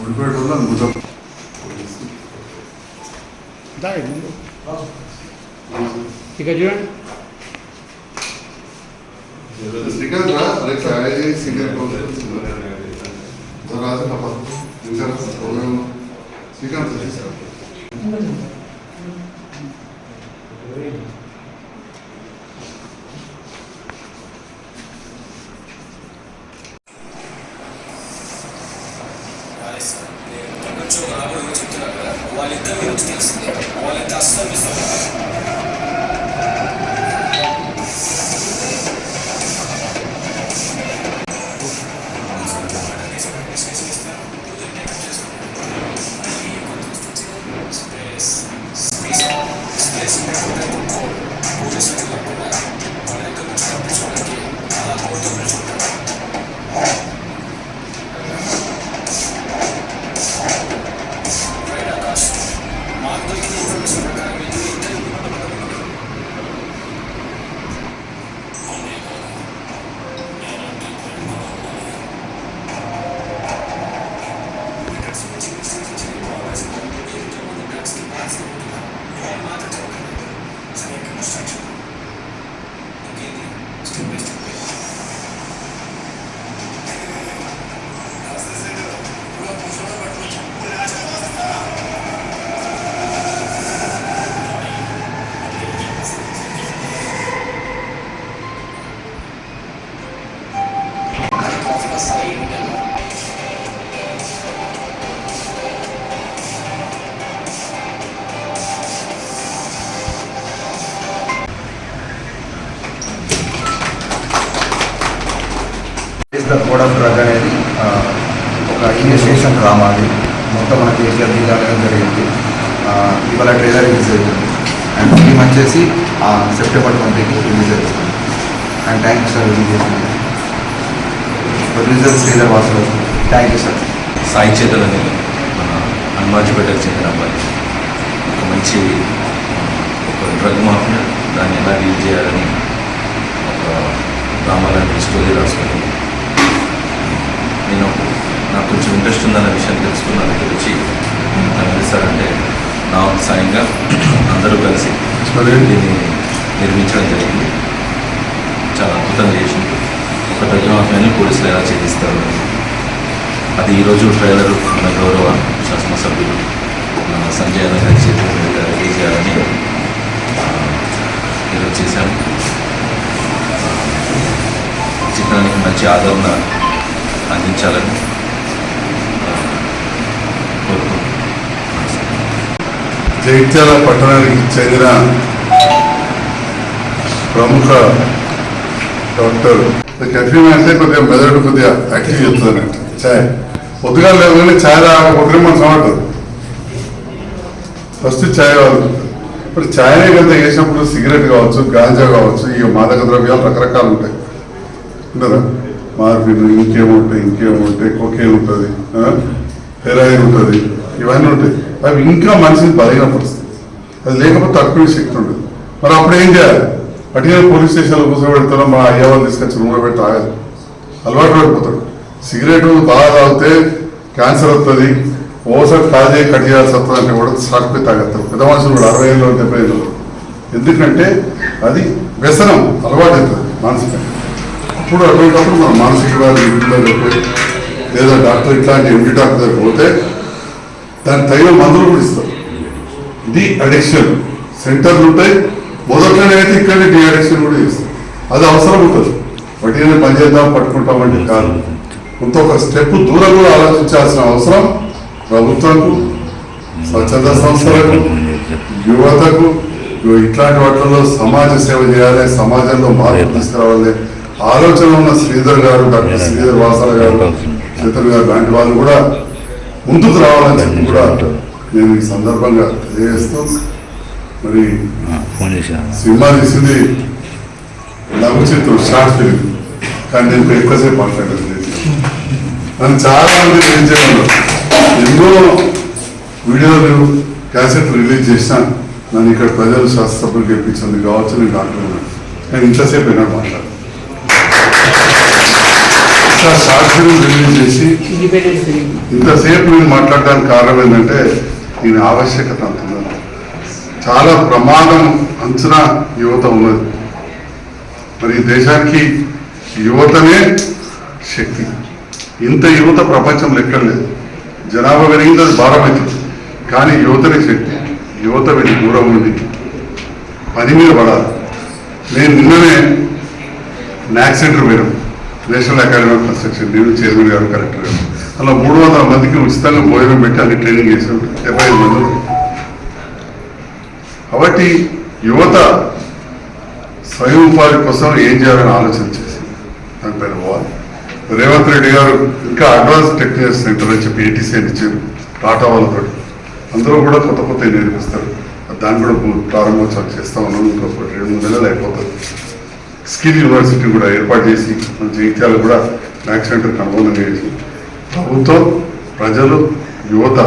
ఉడిపోయేట వల్ల అద్భుతం దాయి ముందు ఇక చూడండి శ్రీకాంత్ రా అరే చాయ్ సింగర్ జరా పాపా ఇంకా శ్రీకాంత్ కొంచెం రాబడి చెప్తున్నారు కదా వాళ్ళిద్దరు గురించి తెలిసింది వాళ్ళిద్దరు అస్సలు ద కోడ్ ఆఫ్ డ్రగ్ అనేది ఒక ఇనిషియేషన్ డ్రామా అది. మొత్తం మన కేసీఆర్ జిల్లాలో జరిగింది. ఇవాళ ట్రైలర్ రిలీజ్ అవుతుంది అండ్ ఫిలిం వచ్చేసి సెప్టెంబర్ ట్వంటీకి రిలీజ్ అవుతుంది and thank you sir release చేసింది producer trailer Vasulu thank you sir Sai Chetan అని మన హనుమాజిపేటకు చెందిన అబ్బాయి ఒక మంచి ఒక డ్రగ్ మాఫియా దాన్ని ఎలా డీల్ చేయాలని ఒక డ్రామాలాంటి స్టోరీ రాసుకుని నాకు కొంచెం ఇంట్రెస్ట్ ఉందన్న విషయం తెలుసుకున్న దగ్గర వచ్చి సారంటే నా సాయంగా అందరూ కలిసి దీన్ని నిర్మించడం జరిగింది. చాలా అద్భుతంగా చేసింది. ఒక మాఫియాని పోలీసులు ఎలా ఛేదిస్తారు? అది ఈరోజు ట్రైలర్ మన గౌరవ శాసనసభ్యులు మన సంజయ్ అన్న గారి చేతుల చేయాలని ఆ, ఈరోజు చేశాము చిత్రానికి మంచి ఆదరణ అందించాలని జగిత్యాల పట్టణానికి చెందిన ప్రముఖ డాక్టర్ కెఫీన్ అంటే కొద్దిగా మెదడు కొద్దిగా యాక్టివ్ చెప్తుంది ఛాయ్. పొద్దుగా లేదు కానీ ఛాయ్ తాగకపోతే మన సమర్థం ఫస్ట్ ఛాయ్ వాళ్ళు. ఇప్పుడు ఛాయ్నే కనుక వేసినప్పుడు సిగరెట్ కావచ్చు గాంజా కావచ్చు ఇక మాదక ద్రవ్యాలు రకరకాలు ఉంటాయి. ఉండదా? మార్పిన్ ఇంకేముంటాయి ఇంకేముంటాయి కొకేన్ ఉంటుంది హెరాయిన్ ఉంటుంది ఇవన్నీ ఉంటాయి. అవి ఇంకా మనిషిని బలహీనపరుస్తాయి అది లేకపోతే తక్కువ శక్తి ఉంటుంది. మరి అప్పుడు ఏం చేయాలి? అటుగా పోలీస్ స్టేషన్లో కూర్చోబెడతారో మా అయ్య వాళ్ళు తీసుకొచ్చి రూమ్లో పెట్టి తాగాలి అలవాటు పడిపోతాడు. సిగరెట్ బాగా తాగితే క్యాన్సర్ వస్తుంది. ఓసారి కాజే కట్ చేయాల్సి వస్తుంది అంటే కూడా సాటిపోయి తాగేస్తారు పెద్ద మనుషులు కూడా అరవై ఏళ్ళు డెబ్బై ఏళ్ళు ఎందుకంటే అది వ్యసనం అలవాటు అవుతుంది మానసికంగా. అప్పుడు అటువంటిప్పుడు మనం మానసిక వ్యాధి ఇంట్లో లేదా డాక్టర్ ఇట్లాంటి ఎండి డాక్టర్ పోతే దానికి తగిన మందులు కూడా ఇస్తారు. డి అడిక్షన్ సెంటర్లు ఉంటాయి. మొదట్లోనే అయితే ఇక్కడనే డి అడిక్షన్ కూడా చేస్తారు. అది అవసరం ఉంటుంది. వడ్డీనే పనిచేద్దాం పట్టుకుంటామంటే కాదు. కొంత ఒక స్టెప్ దూరం కూడా ఆలోచించాల్సిన అవసరం ప్రభుత్వంకు స్వచ్ఛంద సంస్థలకు యువతకు. ఇట్లాంటి వాటిల్లో సమాజ సేవ చేయాలి సమాజంలో మార్పు తీసుకురావాలి. ఆలోచన ఉన్న శ్రీధర్ గారు డాక్టర్ శ్రీధర్ వాసాల గారు శ్రీధర్ గారు లాంటి వాళ్ళు కూడా ముందుకు రావాలని చెప్పి కూడా నేను ఈ సందర్భంగా తెలియజేస్తూ మరి సినిమా తీసింది లఘు చిత్రం షార్ట్ ఫిలిం కానీ నేను ఎక్కువసేపు మాట్లాడలేదు నన్ను చాలా మంది ఏం చేయడం ఎన్నో వీడియోలు క్యాసెట్ రిలీజ్ చేసిన నన్ను ఇక్కడ ప్రజలు శాస్త్రసభ్యులు గెలిపించింది కావచ్చు నేను డాక్టర్ ఉన్నాను నేను ఇంతసేపు అయినా మాట్లాడు షార్ట్ ఫిల్మ్ రిలీజ్ చేసి ఇంతసేపు నేను మాట్లాడడానికి కారణం ఏంటంటే దీని ఆవశ్యకత అంత ఉన్నది చాలా ప్రమాదం అంచనా యువత ఉన్నది. మరి ఈ దేశానికి యువతనే శక్తి. ఇంత యువత ప్రపంచంలో ఎక్కడ లేదు. జనాభా పెరిగింది అది భారం అవుతుంది కానీ యువతనే శక్తి. యువత వెళ్ళి దూరం ఉండి పని మీద పడాలి. నేను నిన్ననే నాక్ సెంటర్ పోయినాం. నేషనల్ అకాడమీ ఆఫ్ కన్స్ట్రక్షన్ నేను చైర్మన్ గారు కలెక్టర్ గారు అలా మూడు వందల మందికి ఉచితంగా భోజనం పెట్టి ట్రైనింగ్ చేశాం డెబ్బై ఐదు మంది. కాబట్టి యువత స్వయం ఉపాధి కోసం ఏం చేయాలని ఆలోచన చేసి దానిపైన పోవాలి. రేవంత్ రెడ్డి గారు ఇంకా అడ్వాన్స్ టెక్నాలజీ సెంటర్ అని చెప్పి ఏటీసీ అని ఇచ్చారు టాటా వాళ్ళతో అందరూ కూడా కొత్త కొత్త నేర్పిస్తారు దాన్ని కూడా పూ- ప్రారంభోత్సవం చేస్తా ఉన్నాం. ఇంకొక రెండు మూడు స్కిల్ యూనివర్సిటీ కూడా ఏర్పాటు చేసి మన జగిత్యాలు కూడా మ్యాక్స్ సెంటర్ అనుబంధంగా చేసి ప్రభుత్వం ప్రజలు యువత